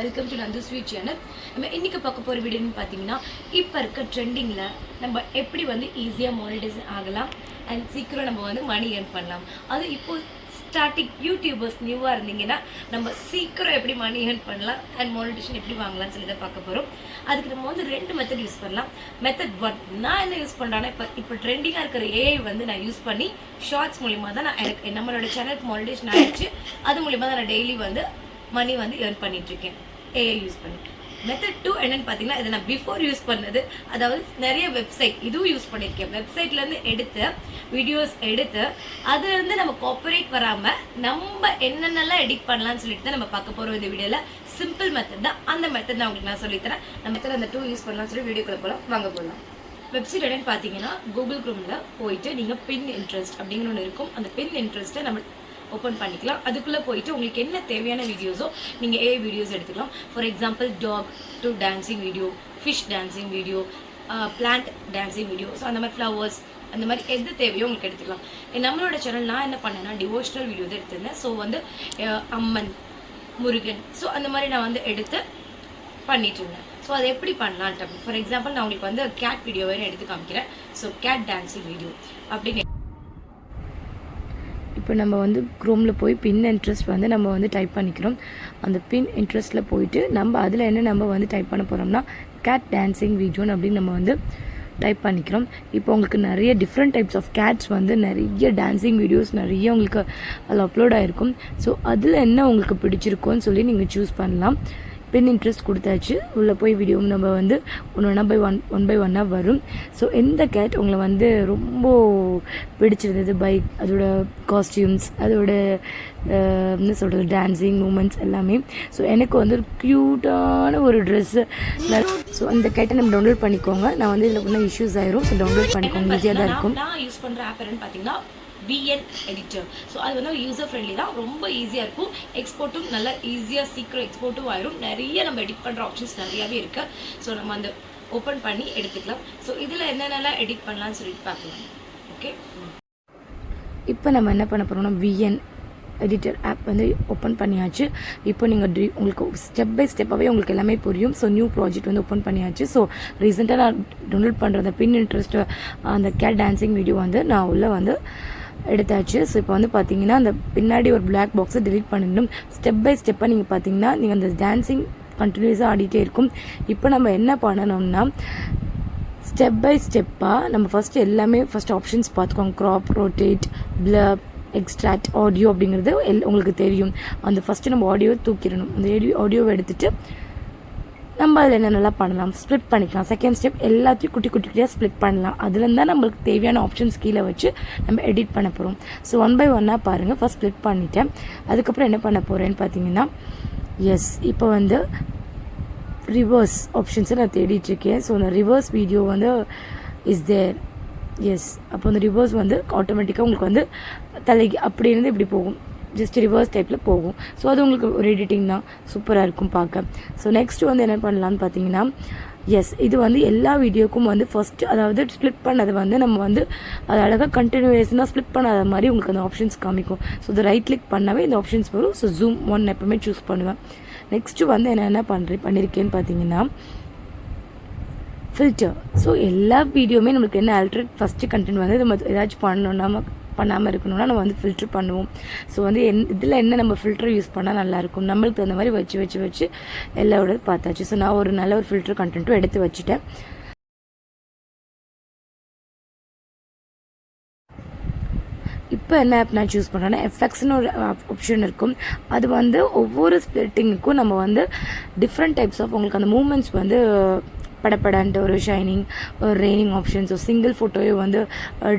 Welcome to Nandu sweet channel நம்ம இன்னைக்கு பார்க்க போகிற வீடியோன்னு பார்த்தீங்கன்னா இப்போ இருக்க ட்ரெண்டிங்கில் நம்ம எப்படி வந்து ஈஸியாக மானிடைசேஷன் ஆகலாம் அண்ட் சீக்கிரம் நம்ம வந்து மணி ஏர்ன் பண்ணலாம். அது இப்போ ஸ்டார்டிங் யூடியூபர்ஸ் நியூவாக இருந்தீங்கன்னா நம்ம சீக்கிரம் எப்படி மணி ஏர்ன் பண்ணலாம் அண்ட் மானிட்டேஷன் எப்படி வாங்கலாம்னு சொல்லி தான் பார்க்க போகிறோம் அதுக்கு நம்ம வந்து ரெண்டு மெத்தட் யூஸ் பண்ணலாம். மெத்தட் ஒன் நான் என்ன யூஸ் பண்ணுறேன்னா இப்போ இப்போ ட்ரெண்டிங்காக இருக்கிற ஏஐ வந்து நான் யூஸ் பண்ணி ஷார்ட்ஸ் மூலிமா தான் நான் எனக்கு நம்மளோட சேனலுக்கு மானிட்டேஷன் ஆகிடுச்சு அது மூலிமா தான் நான் டெய்லி வந்து மணி வந்து ஏர்ன் பண்ணிகிட்ருக்கேன் ஏஐ யூஸ் பண்ணி மெத்தட் டூ என்னன்னு பார்த்தீங்கன்னா இதை நான் பிஃபோர் யூஸ் பண்ணது அதாவது நிறைய வெப்சைட் இதுவும் யூஸ் பண்ணியிருக்கேன் வெப்சைட்லேருந்து எடுத்து வீடியோஸ் எடுத்து அதுலேருந்து நம்ம காப்பரேட் வராமல் நம்ம என்னென்னலாம் எடிட் பண்ணலாம்னு சொல்லிட்டு தான் நம்ம பார்க்க போகிறோம் இந்த வீடியோவில் சிம்பிள் மெத்தட் தான். அந்த மெத்தட் நான் உங்களுக்கு நான் சொல்லித்தரேன். நம்ம மெத்தட் அந்த டூ யூஸ் பண்ணலாம்னு சொல்லி வீடியோக்குள்ள போகலாம் வாங்க போகலாம் வெப்சைட் என்னன்னு பார்த்தீங்கன்னா கூகுள் குரோமில் போயிட்டு நீங்கள் பின் இன்ட்ரெஸ்ட் அப்படிங்கிற ஒன்று இருக்கும். அந்த பின் இன்ட்ரெஸ்ட்டை நம்ம ஓப்பன் பண்ணிக்கலாம். அதுக்குள்ளே போயிட்டு உங்களுக்கு என்ன தேவையான வீடியோஸோ நீங்கள் ஏ வீடியோஸ் எடுத்துக்கலாம். For example dog to dancing video fish dancing video plant dancing video so அந்த மாதிரி ஃப்ளவர்ஸ் அந்த மாதிரி எது தேவையோ உங்களுக்கு எடுத்துக்கலாம். நம்மளோட சேனல் நான் என்ன பண்ணேன்னா டிவோஷனல் வீடியோ தான் எடுத்திருந்தேன். ஸோ வந்து அம்மன் முருகன். ஸோ அந்த மாதிரி நான் வந்து எடுத்து பண்ணிட்டு இருந்தேன். ஸோ அதை எப்படி பண்ணலான்ட்டு ஃபார் எக்ஸாம்பிள் நான் உங்களுக்கு வந்து கேட் வீடியோவே எடுத்து காமிக்கிறேன். ஸோ கேட் டான்சிங் வீடியோ அப்படின்னு இப்போ நம்ம வந்து க்ரோமில் போய் பின் இன்ட்ரெஸ்ட் வந்து நம்ம வந்து டைப் பண்ணிக்கிறோம். அந்த பின் இன்ட்ரெஸ்ட்டில் போயிட்டு நம்ம அதில் என்ன நம்ம வந்து டைப் பண்ண போகிறோம்னா கேட் டான்சிங் வீடியோன்னு அப்படின்னு நம்ம வந்து டைப் பண்ணிக்கிறோம். இப்போ உங்களுக்கு நிறைய டிஃப்ரெண்ட் டைப்ஸ் ஆஃப் கேட்ஸ் வந்து நிறைய டான்சிங் வீடியோஸ் நிறைய உங்களுக்கு அதில் அப்லோட் ஆகிருக்கும் ஸோ அதில் என்ன உங்களுக்கு பிடிச்சிருக்கோன்னு சொல்லி நீங்கள் சூஸ் பண்ணலாம். பின் இன்ட்ரெஸ்ட் கொடுத்தாச்சு. உள்ளே போய் வீடியோ நம்ம வந்து ஒன்று ஒன்றா பை ஒன் ஒன் பை ஒன்னாக வரும். ஸோ எந்த கேட் உங்களை வந்து ரொம்ப பிடிச்சிருந்தது பைக் அதோட காஸ்டியூம்ஸ் அதோட என்ன சொல்கிறது டான்ஸிங் மூமெண்ட்ஸ் எல்லாமே. ஸோ எனக்கு வந்து ஒரு க்யூட்டான ஒரு ட்ரெஸ்ஸு ஸோ அந்த கேட்டை நம்ம டவுன்லோட் பண்ணிக்கோங்க. நான் வந்து இதில் ஒன்றும் இஷ்யூஸ் ஆயிரும். ஸோ டவுன்லோட் பண்ணிக்கோங்க. ஈஸியாக தான் இருக்கும். யூஸ் பண்ணுற ஆப் பார்த்தீங்கன்னா விஎன் எடிட்டர் ஸோ அது வந்து யூசர் ஃப்ரெண்ட்லி தான். ரொம்ப ஈஸியாக இருக்கும். எக்ஸ்போர்ட்டும் நல்லா ஈஸியாக சீக்கிரம் எக்ஸ்போர்ட்டும் ஆயிரும். நிறைய நம்ம எடிட் பண்ணுற ஆப்ஷன்ஸ் நிறையாவே இருக்கு. ஸோ நம்ம அந்த ஓப்பன் பண்ணி எடுத்துக்கலாம். ஸோ இதில் என்னென்னலாம் எடிட் பண்ணலாம்னு சொல்லிட்டு பார்க்கலாம். ஓகே இப்போ நம்ம என்ன பண்ண போகிறோம்னா விஎன் எடிட்டர் ஆப் வந்து ஓப்பன் பண்ணியாச்சு. இப்போ நீங்கள் டி உங்களுக்கு ஸ்டெப் பை ஸ்டெப்பாகவே உங்களுக்கு எல்லாமே புரியும். ஸோ நியூ ப்ராஜெக்ட் வந்து ஓப்பன் பண்ணியாச்சு. ஸோ ரீசெண்டாக நான் டவுன்லோட் பண்ணுற அந்த பின் இன்ட்ரெஸ்ட் அந்த கேட் டான்சிங் வீடியோ வந்து நான் உள்ளே வந்து எடுத்தாச்சு. ஸோ இப்போ வந்து பார்த்தீங்கன்னா அந்த பின்னாடி ஒரு பிளாக் பாக்ஸை டிலீட் பண்ணிடணும் ஸ்டெப் பை ஸ்டெப்பாக நீங்கள் பார்த்தீங்கன்னா நீங்கள் அந்த டான்சிங் கண்டினியூஸாக ஆடிட்டே இருக்கும். இப்போ நம்ம என்ன பண்ணணும்னா ஸ்டெப் பை ஸ்டெப்பாக நம்ம ஃபஸ்ட்டு எல்லாமே ஃபஸ்ட் ஆப்ஷன்ஸ் பார்த்துக்கோங்க. Crop rotate blur extract audio அப்படிங்கிறது எல் உங்களுக்கு தெரியும். அந்த ஃபஸ்ட்டு நம்ம ஆடியோவை தூக்கிடணும். அந்த ஆடியோ ஆடியோவை எடுத்துகிட்டு நம்ம அதில் என்னென்னலாம் பண்ணலாம் ஸ்ப்ளிட் பண்ணிக்கலாம். செகண்ட் ஸ்டெப் எல்லாத்தையும் குட்டி குட்டி குட்டியாக ஸ்ப்ளிட் பண்ணலாம். அதுலேருந்து தான் நம்மளுக்கு தேவையான ஆப்ஷன்ஸ் கீழே வச்சு நம்ம எடிட் பண்ண போகிறோம் ஸோ ஒன் பை ஒன்னாக பாருங்கள் ஃபஸ்ட் ஸ்ப்ளிட் பண்ணிட்டேன். அதுக்கப்புறம் என்ன பண்ண போகிறேன்னு பார்த்தீங்கன்னா எஸ் இப்போ வந்து ரிவர்ஸ் ஆப்ஷன்ஸை நான் தேடிட்டுருக்கேன். ஸோ அந்த ரிவர்ஸ் வீடியோ வந்து இஸ் தேர் எஸ் அப்போ அந்த ரிவர்ஸ் வந்து ஆட்டோமேட்டிக்காக உங்களுக்கு வந்து தலைக்கு அப்படி இருந்து இப்படி போகும். ஜஸ்ட் ரிவர்ஸ் டைப்பில் போகும். ஸோ அது உங்களுக்கு ஒரு எடிட்டிங் தான். சூப்பராக இருக்கும் பார்க்க. ஸோ நெக்ஸ்ட் வந்து என்ன பண்ணலான்னு பார்த்தீங்கன்னா எஸ் இது வந்து எல்லா வீடியோக்கும் வந்து ஃபஸ்ட்டு அதாவது ஸ்ப்ளிட் பண்ணது வந்து நம்ம வந்து அது அழகாக கண்டினியூஸனாக ஸ்ப்ளிட் பண்ணாத மாதிரி உங்களுக்கு அந்த ஆப்ஷன்ஸ் காமிக்கும். ஸோ இது ரைட் கிளிக் பண்ணாவே இந்த ஆப்ஷன்ஸ் வரும். ஸோ ஜூம் ஒன் எப்பவுமே சூஸ் பண்ணுவேன். நெக்ஸ்ட்டு வந்து என்ன என்ன பண்ணுறேன் பண்ணியிருக்கேன்னு பார்த்தீங்கன்னா ஃபில்டர் ஸோ எல்லா வீடியோவுமே நம்மளுக்கு என்ன ஆல்ட்ரேட் ஃபஸ்ட்டு கண்டென்ட் வந்து நம்ம ஏதாச்சும் பண்ணணும் நம்ம பண்ணாமல் இருக்கணும்னா நம்ம வந்து ஃபில்ட்ரு பண்ணுவோம். ஸோ வந்து என் இதில் என்ன நம்ம ஃபில்ட்ரு யூஸ் பண்ணால் நல்லாயிருக்கும் நம்மளுக்கு தகுந்த மாதிரி வச்சு வச்சு வச்சு எல்லாரோட பார்த்தாச்சு. ஸோ நான் ஒரு நல்ல ஒரு ஃபில்ட்ரு கண்டென்ட்டும் எடுத்து வச்சுட்டேன். இப்போ என்ன ஆப் நான் சூஸ் பண்ணுறேன்னா எஃப்எக்ஸ்னு ஒரு ஆப்ஷன் இருக்கும். அது வந்து ஒவ்வொரு ஸ்பிளிட்டிங்குக்கும் நம்ம வந்து டிஃப்ரெண்ட் டைப்ஸ் ஆஃப் உங்களுக்கு அந்த மூமெண்ட்ஸ் வந்து படப்படன்ட்டு ஒரு ஷைனிங் ஒரு ரெய்னிங் ஆப்ஷன்ஸ் ஒரு சிங்கிள் ஃபோட்டோவே வந்து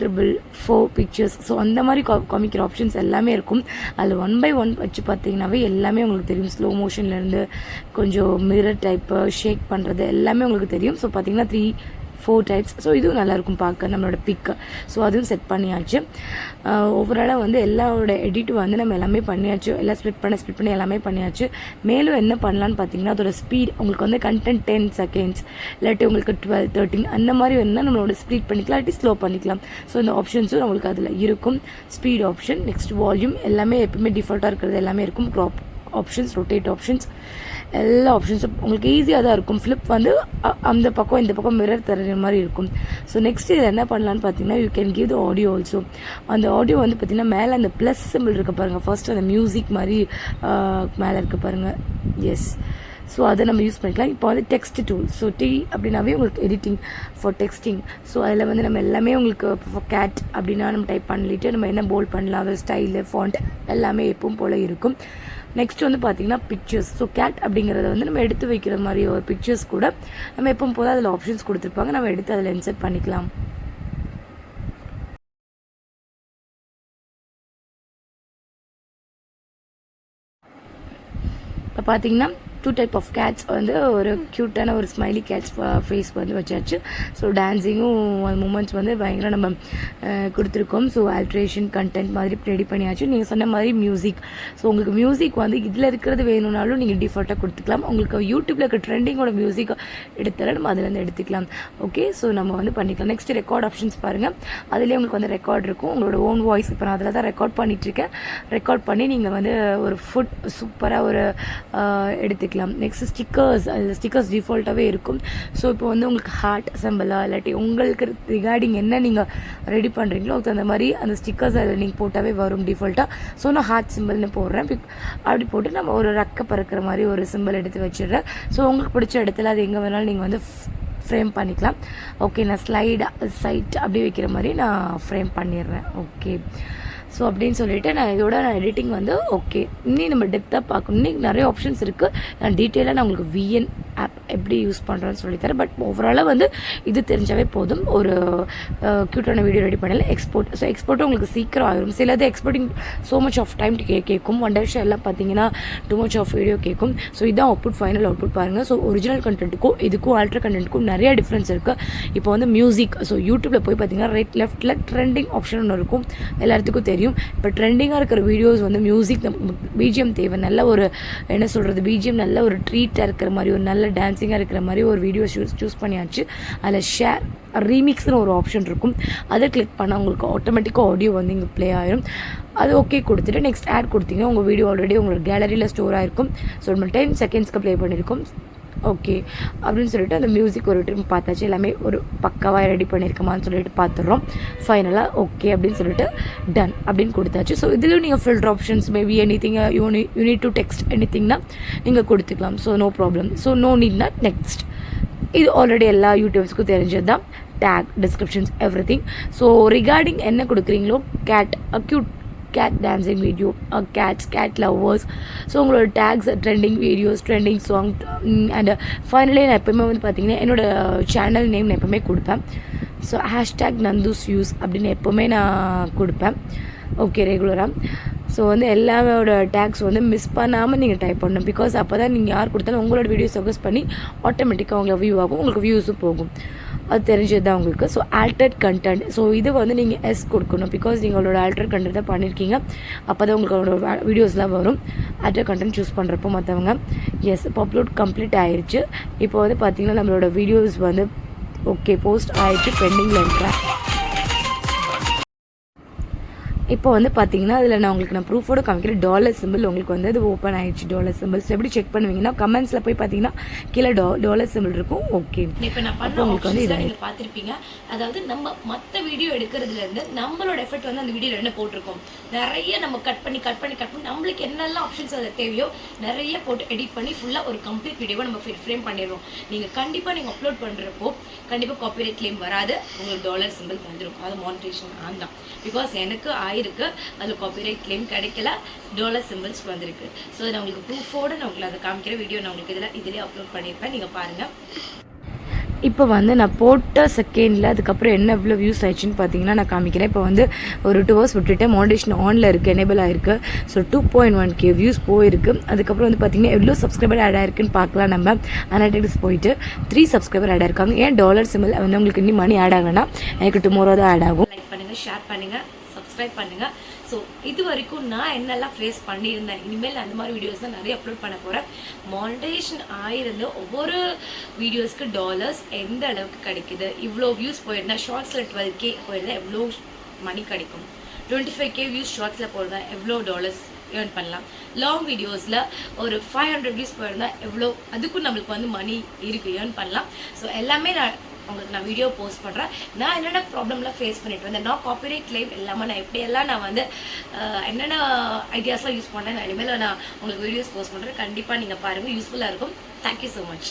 ட்ரிபிள் ஃபோர் பிக்சர்ஸ் ஸோ அந்த மாதிரி கா காமிக்கிற ஆப்ஷன்ஸ் எல்லாமே இருக்கும். அதில் ஒன் பை ஒன் வச்சு பார்த்தீங்கன்னாவே எல்லாமே உங்களுக்கு தெரியும். ஸ்லோ மோஷன்லேருந்து கொஞ்சம் மிரர் டைப்பு ஷேக் பண்ணுறது எல்லாமே உங்களுக்கு தெரியும். ஸோ பார்த்தீங்கன்னா த்ரீ ஃபோர் டைப்ஸ் ஸோ இதுவும் நல்லாயிருக்கும் பார்க்க நம்மளோட பிக்கு ஸோ அதுவும் செட் பண்ணியாச்சு. Uh, ஓவராலாக வந்து எல்லாரோட எடிட்டு வந்து நம்ம எல்லாமே பண்ணியாச்சு. எல்லாம் ஸ்ப்ளிட் பண்ண ஸ்ப்ளிட் பண்ணி எல்லாமே பண்ணியாச்சு. மேலும் என்ன பண்ணலான்னு பார்த்தீங்கன்னா அதோட ஸ்பீட் உங்களுக்கு வந்து கண்டென்ட் டென் செகண்ட்ஸ் இல்லாட்டி உங்களுக்கு டுவெல் தேர்ட்டின் அந்த மாதிரி வேணும்னா நம்மளோட ஸ்பீட் பண்ணிக்கலாம் இல்லாட்டி ஸ்லோ பண்ணிக்கலாம். ஸோ இந்த ஆப்ஷன்ஸும் நம்மளுக்கு அதில் இருக்கும். ஸ்பீட் ஆப்ஷன் நெக்ஸ்ட் வால்யூம் எல்லாமே எப்பவுமே டிஃபால்ட்டாக இருக்கிறது எல்லாமே இருக்கும். க்ராப் ஆப்ஷன்ஸ் ரொட்டேட் ஆப்ஷன்ஸ் எல்லா ஆப்ஷன்ஸும் உங்களுக்கு ஈஸியாக தான் இருக்கும். ஃப்ளிப் வந்து அ- அந்த பக்கம் இந்த பக்கம் மிரர் தர மாதிரி இருக்கும். ஸோ நெக்ஸ்ட் இதில் என்ன பண்ணலான்னு பார்த்தீங்கன்னா you can give the audio also அந்த ஆடியோ வந்து பார்த்தீங்கன்னா மேலே அந்த ப்ளஸ் சிம்பிள் இருக்க பாருங்கள் ஃபர்ஸ்ட் அந்த மியூசிக் மாதிரி மேலே இருக்க பாருங்கள் எஸ் ஸோ அதை நம்ம யூஸ் பண்ணிக்கலாம். இப்போ வந்து டெக்ஸ்ட் டூல் ஸோ டி அப்படின்னாவே உங்களுக்கு எடிட்டிங் ஃபார் டெக்ஸ்டிங் ஸோ அதில் வந்து நம்ம எல்லாமே உங்களுக்கு ஃபார் கேட் அப்படின்னா நம்ம டைப் பண்ணிட்டு நம்ம என்ன போல் பண்ணலாம் ஸ்டைலு ஃபாண்ட் எல்லாமே எப்பவும் போல் இருக்கும். நெக்ஸ்ட் வந்து பார்த்தீங்கன்னா பிக்சர்ஸ் ஸோ கேட் அப்படிங்கிறத வந்து நம்ம எடுத்து வைக்கிற மாதிரி ஒரு பிக்சர்ஸ் கூட நம்ம எப்பவும் போதும் அதில் ஆப்ஷன்ஸ் கொடுத்துருப்பாங்க. நம்ம எடுத்து அதில் இன்சர்ட் பண்ணிக்கலாம். இப்போ பார்த்தீங்கன்னா டூ டைப் ஆஃப் கேட்ஸ் வந்து ஒரு க்யூட்டான ஒரு ஸ்மைலி கேட்ஸ் ஃபேஸ் வந்து வச்சாச்சு. ஸோ டான்ஸிங்கும் அந்த மூமெண்ட்ஸ் வந்து பயங்கர நம்ம uh, கொடுத்துருக்கோம். ஸோ ஆல்ட்ரேஷன் கண்டென்ட் மாதிரி ரெடி பண்ணியாச்சு. நீங்கள் சொன்ன மாதிரி மியூசிக் ஸோ உங்களுக்கு மியூசிக் வந்து இதில் இருக்கிறது வேணும்னாலும் நீங்கள் டிஃபால்ட்டாக கொடுத்துக்கலாம். உங்களுக்கு யூடியூப்பில் இருக்க ட்ரெண்டிங்கோட மியூசிக் எடுத்தாலும் நம்ம அதுலேருந்து எடுத்துக்கலாம். ஓகே ஸோ நம்ம வந்து பண்ணிக்கலாம். நெக்ஸ்ட் ரெக்கார்ட் ஆப்ஷன்ஸ் பாருங்கள் அதுலேயே உங்களுக்கு வந்து ரெக்கார்ட் இருக்கும். உங்களோட ஓன் வாய்ஸ் இப்போ நான் அதில் தான் ரெக்கார்ட் பண்ணிகிட்ருக்கேன் ரெக்கார்ட் பண்ணி நீங்கள் வந்து ஒரு ஃபுட் சூப்பராக ஒரு uh, எடுத்துக்கலாம். பண்ணிக்கலாம் நெக்ஸ்ட் ஸ்டிக்கர்ஸ் அதில் ஸ்டிக்கர்ஸ் டிஃபால்ட்டாகவே இருக்கும். ஸோ இப்போ வந்து உங்களுக்கு ஹார்ட் சிம்பிளா இல்லாட்டி உங்களுக்கு ரிகார்டிங் என்ன நீங்கள் ரெடி பண்ணுறீங்களோ அதுக்கு தகுந்த மாதிரி அந்த ஸ்டிக்கர்ஸ் அதில் நீங்கள் போட்டாவே வரும் டிஃபால்ட்டாக ஸோ நான் ஹார்ட் சிம்பிள்னு போடுறேன். பிக்- அப்படி போட்டு நம்ம ஒரு ரக்க பறக்கிற மாதிரி ஒரு சிம்பிள் எடுத்து வச்சிடுறேன். ஸோ உங்களுக்கு பிடிச்ச இடத்துல அது எங்கே வேணாலும் நீங்கள் வந்து ஃப்ரேம் பண்ணிக்கலாம். ஓகே நான் ஸ்லைடாக சைட் அப்படி வைக்கிற மாதிரி நான் ஃப்ரேம் பண்ணிடுறேன். ஓகே ஸோ அப்படின்னு சொல்லிட்டு நான் இதோட நான் எடிட்டிங் வந்து ஓகே இன்னும் நம்ம டெப்த்தாக பார்க்கணும். இன்னைக்கு நிறைய ஆப்ஷன்ஸ் இருக்குது நான் டீட்டெயிலாக நான் உங்களுக்கு விஎன் ஆப் எப்படி யூஸ் பண்ணுறேன்னு சொல்லித்தரேன் பட் ஓவராலாக வந்து இது தெரிஞ்சாவே போதும். ஒரு க்யூட்டான வீடியோ ரெடி பண்ணல. எக்ஸ்போர்ட் ஸோ எக்ஸ்போர்ட்டும் உங்களுக்கு சீக்கிரம் ஆயிரும். சிலது exporting so much of time K கேட்கும் ஒன் டேஷ் எல்லாம் பார்த்தீங்கன்னா டூ மச் ஆஃப் வீடியோ கேட்கும் ஸோ இதான் அவுட்புட் ஃபைனல் அவுட்புட் பாருங்கள் ஸோ ஒரிஜினல் கண்டென்ட்டுக்கும் இதுக்கும் ஆல்ட்ரு கண்டென்ட்டுக்கும் நிறைய டிஃப்ரென்ஸ் இருக்குது இப்போ வந்து மியூசிக் ஸோ யூடியூப்பில் போய் பார்த்தீங்கன்னா ரைட் லெஃப்ட்டில் ட்ரெண்டிங் ஆப்ஷன் ஒன்று இருக்கும். எல்லாத்துக்கும் தெரியும். இப்போ ட்ரெண்டிங்காக இருக்கிற வீடியோஸ் வந்து மியூசிக் பிஜிஎம் தேவை. நல்ல ஒரு என்ன சொல்கிறது பிஜிஎம் நல்ல ஒரு ட்ரீட்டாக இருக்கிற மாதிரி ஒரு நல்ல டான்ஸிங்காக இருக்கிற மாதிரி ஒரு வீடியோ சூஸ் சூஸ் பண்ணியாச்சு. அதில் ஷேர் ரீமிக்ஸ்னு ஒரு ஆப்ஷன் இருக்கும். அதை கிளிக் பண்ணால் உங்களுக்கு ஆட்டோமேட்டிக்காக ஆடியோ வந்து இங்கே ப்ளே ஆயிடும் அது ஓகே கொடுத்துட்டு நெக்ஸ்ட் ஆட் கொடுத்தீங்க உங்கள் வீடியோ ஆல்ரெடி உங்களுக்கு கேலரியில் ஸ்டோர் ஆகிருக்கும் ஸோ நம்ம டென் செகண்ட்ஸ்க்கு ப்ளே பண்ணியிருக்கோம் ஓகே. அப்படின்னு சொல்லிட்டு அந்த மியூசிக் ஒரு ட்ரிம் பார்த்தாச்சு. எல்லாமே ஒரு பக்காவாக ரெடி பண்ணியிருக்கமான்னு சொல்லிட்டு பார்த்துடுறோம். ஃபைனலாக ஓகே அப்படின்னு சொல்லிட்டு டன் அப்படின்னு கொடுத்தாச்சு. ஸோ இதுலேயும் நீங்கள் filter options maybe anything you you need to text any திங்னா நீங்கள் கொடுத்துக்கலாம். So no problem so no நீட்னா next இது ஆல்ரெடி எல்லா யூடியூப்ஸ்க்கும் தெரிஞ்சது தான் tag descriptions everything so regarding என்ன கொடுக்குறீங்களோ cat a cute cat dancing video cats cat lovers so உங்களோட tags trending videos trending song and finally நான் எப்போயுமே வந்து பார்த்தீங்கன்னா என்னோடய சேனல் நேம் நான் எப்போவுமே கொடுப்பேன். ஸோ ஹேஷ்டேக் நந்தூஸ் யூஸ் அப்படின்னு எப்போவுமே நான் கொடுப்பேன். ஓகே ரெகுலராக ஸோ வந்து எல்லாரோட டேக்ஸ் வந்து மிஸ் பண்ணாமல் நீங்கள் டைப் பண்ணணும். பிகாஸ் அப்போ தான் நீங்கள் யார் கொடுத்தாலும் உங்களோட வீடியோ சஜஸ்ட் பண்ணி ஆட்டோமேட்டிக்காக உங்களுக்கு வியூ ஆகும் உங்களுக்கு வியூஸும் போகும். அது தெரிஞ்சது தான் உங்களுக்கு. ஸோ ஆல்டர்ட் கண்டென்ட் ஸோ இது வந்து நீங்கள் எஸ் கொடுக்கணும். பிகாஸ் நீங்கள் உங்களோட ஆல்டர் கண்டென்ட் தான் பண்ணியிருக்கீங்க அப்போ தான் உங்களோட வீடியோஸ்லாம் வரும். ஆல்டர் கண்டென்ட் சூஸ் பண்ணுறப்போ மற்றவங்க எஸ் இப்போ அப்லோட் கம்ப்ளீட் ஆயிடுச்சு இப்போ வந்து பார்த்தீங்கன்னா நம்மளோட வீடியோஸ் வந்து ஓகே போஸ்ட் ஆயிடுச்சு பெண்டிங்கில் இருக்கிறேன் இப்போ வந்து பார்த்தீங்கன்னா அதில் நான் உங்களுக்கு நான் ப்ரூஃபோட காமிக்கிறேன். டாலர் சிம்பிள் உங்களுக்கு வந்து அது ஓப்பன் ஆயிடுச்சு டாலர் சிம்பிள்ஸ் எப்படி செக் பண்ணுவீங்கன்னா கமெண்ட்ஸில் போய் பார்த்தீங்கன்னா கீழே டா டாலர் சிம்பிள் இருக்கும். ஓகே இப்போ நான் பண்ண உங்களுக்கு வந்து. நீங்க பார்த்திருப்பீங்க. அதாவது நம்ம மத்த வீடியோ எடுக்கிறதுல இருந்து நம்மளோட எஃபர்ட் வந்து அந்த வீடியோல என்ன போட்டிருக்கோம்? நிறைய நம்ம கட் பண்ணி கட் பண்ணி கட் பண்ணி நம்மளுக்கு என்னெல்லாம் ஆப்ஷன்ஸ் அது தேவையோ நிறைய போட்டு எடிட் பண்ணி ஃபுல்லா ஒரு கம்ப்ளீட் வீடியோவை நம்ம ஃப்ரேம் பண்ணிடுவோம் நீங்க கண்டிப்பா நீங்க அப்லோட் பண்றப்போ கண்டிப்பா காப்பிரைட் கிளைம் வராது. உங்களுக்கு டாலர் சிம்பிள் வந்துடும் அது மானிட்டேஷன் ஆன் தான். பிகாஸ் எனக்கு ஆயிருக்கு அதில் காப்பிரைட் கிளைம் கிடைக்கல. டாலர் சிம்பிள்ஸ் வந்திருக்கு. ஸோ நான் உங்களுக்கு ப்ரூஃபோட நான் உங்களுக்கு அதை காமிக்கிற வீடியோ நான் உங்களுக்கு இதில் இதிலே அப்லோட் பண்ணியிருப்பேன். நீங்கள் பாருங்கள் இப்போ வந்து நான் போட்ட செகண்டில் அதுக்கப்புறம் என்ன எவ்வளோ வியூஸ் ஆயிடுச்சுன்னு பார்த்தீங்கன்னா நான் காமிக்கிறேன். இப்போ வந்து ஒரு டூ ஹவர்ஸ் விட்டுட்டு மாடேஷன் ஆனில் இருக்குது எனேபிள் ஆயிருக்கு. So two point one K views போயிருக்கு. அதுக்கப்புறம் வந்து பார்த்தீங்கன்னா எவ்வளோ சப்ஸ்கிரைபர் ஆட் ஆயிருக்குன்னு பார்க்கலாம் நம்ம. அனாலிட்டிக்ஸ் போயிட்டு த்ரீ சப்ஸ்கிரைபர் ஆட் ஆயிருக்காங்க. ஏன் டாலர் சிம்பிள் வந்து உங்களுக்கு இன்னும் மணி ஆட் ஆகலைன்னா எனக்கு டுமாரோ தான் ஆட் ஆகும். லைக் பண்ணுங்க ஷேர் பண்ணுங்க. சப்ஸ்கிரைப் பண்ணுங்க. ஸோ இது வரைக்கும் நான் என்னெல்லாம் ஃபேஸ் பண்ணியிருந்தேன் இனிமேல் அந்த மாதிரி வீடியோஸ் தான் நிறைய அப்லோட் பண்ண போகிறேன் மானிட்டேஷன் ஆயிருந்து ஒவ்வொரு வீடியோஸ்க்கு டாலர்ஸ் எந்த அளவுக்கு கிடைக்குது? இவ்வளோ வியூஸ் போயிருந்தா ஷார்ட்ஸில் டுவெல் கே போயிருந்தா எவ்வளோ மணி கிடைக்கும்? டுவெண்ட்டி ஃபைவ் கே வியூஸ் ஷார்ட்ஸில் போயிருந்தா எவ்வளோ டாலர்ஸ் ஏர்ன் பண்ணலாம்? லாங் வீடியோஸில் ஒரு ஃபைவ் ஹண்ட்ரட் வியூஸ் போயிருந்தால் எவ்வளோ அதுக்கும் நம்மளுக்கு வந்து மணி இருக்குது ஏர்ன் பண்ணலாம். ஸோ எல்லாமே நான் உங்களுக்கு நான் வீடியோ போஸ்ட் பண்ணுறேன் நான் என்னென்ன ப்ராப்ளம்லாம் ஃபேஸ் பண்ணிட்டு வந்தேன்? நான் காப்பிரைட் கிளைம் இல்லாமல் நான் எப்படியெல்லாம் நான் வந்து என்னென்ன ஐடியாஸ்லாம் யூஸ் பண்ணேன்? நான் இனிமேல் நான் உங்களுக்கு வீடியோஸ் போஸ்ட் பண்ணுறேன் கண்டிப்பாக நீங்கள் பாருங்கள் யூஸ்ஃபுல்லாக இருக்கும். Thank you so much